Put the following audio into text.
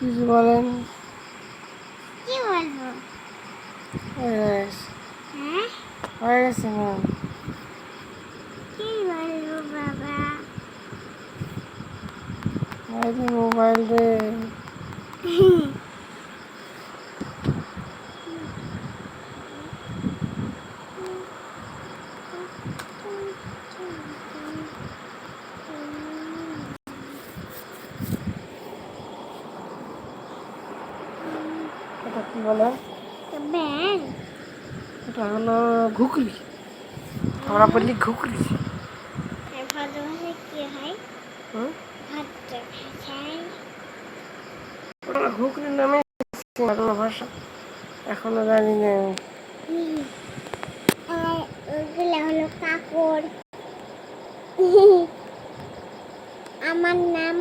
কিছু বলেন। কি বলব? হয়ে গেছে। হ্যাঁ? হয়ে কি বলব বাবা? মোবাইল রে। এটা কি বলে? ব্যাং এটা হলো ঘুগলি আমরা বলি ঘুগলি ভালোবাসা কি হয়? ভাতটা খাই। ঘুগলি নামে বাংলা ভাষা। এখনও জানি না। আমার নাম